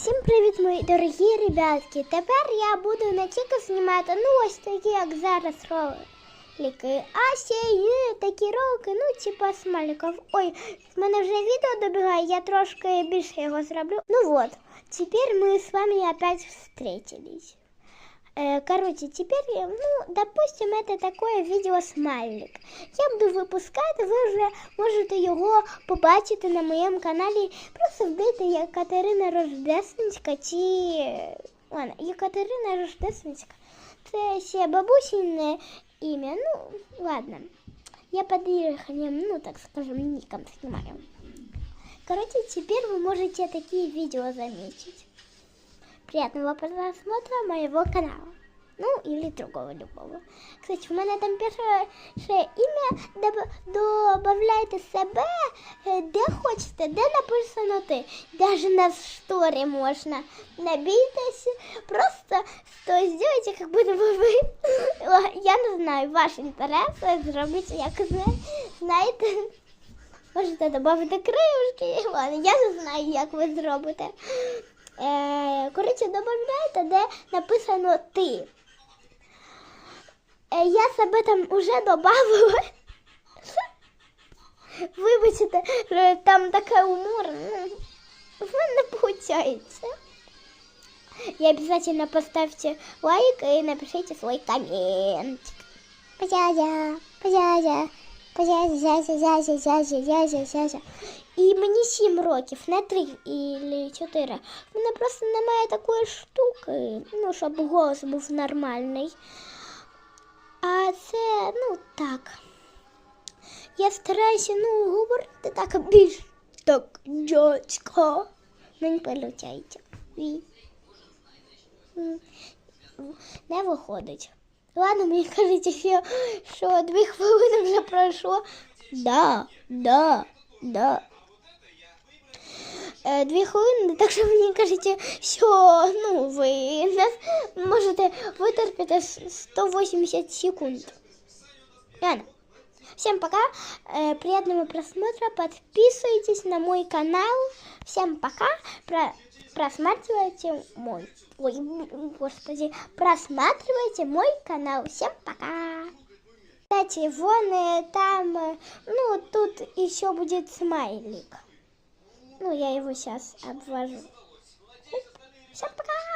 Всім привіт, мої дорогі ребятки. Тепер я буду не тільки знімати, ну ось такі, як зараз ролики, а ще й такі ролики, ну, типа смайликів. Ой, в мене вже відео добігає, я трошки більше його зроблю. Ну вот, тепер ми з вами опять встретились. Э, Короче, теперь, э, ну, допустим, это такое відео смайлик. Я буду випускати, ви вже можете його побачити на моєму каналі. Просто вбийте Екатерина Рождественська чи. Ладно, Екатерина Рождественська. Це ще бабусине ім'я. Ну, ладно. Я под Ирханем, ну, так скажем, ником снимаю. Короче, теперь вы можете такие видео заметить. Приятного просмотра моего канала. Ну, или другого любого. Кстати, у мене там перше ще ім'я, доб- добавляйте себе, е, де хочете, де написано ти. Даже на шторі можна. Не бійтесь, просто то сделайте, как будто бы ви. О, Я не знаю, ваш інтерес зробити, як ви знаєте. Можете додати кришки, ладно, я не знаю, як ви зробите. Е, коротше, додавайте, де написано ти. Е, я себе там уже додавала. Вибачте, е, там таке умор. В мене виходить. И обязательно поставьте лайк и напишите свой коммент. Пожалуйста, пожалуйста, І мені сім років, не три і чотири. В мене просто немає такої штуки, ну, щоб голос був нормальний. А це, ну так. Я стараюся, ну, говорити так більш так дядько. Мені полетяйте. Не виходить. Ладно, мені кажуть, що, що дві хвилини вже пройшло. Да, да, да. Е, Дві хвилини, так що мені кажуть, що ну, ви не можете витерпіти с- 180 секунд. Ладно. Всем пока, э, приятного просмотра, подписывайтесь на мой канал. Всем пока, Про- просматривайте мой, ой, господи, просматривайте мой канал. Всем пока. Кстати, вон э, там, э, ну, тут еще будет смайлик. Ну, я его сейчас обвожу. Всем пока.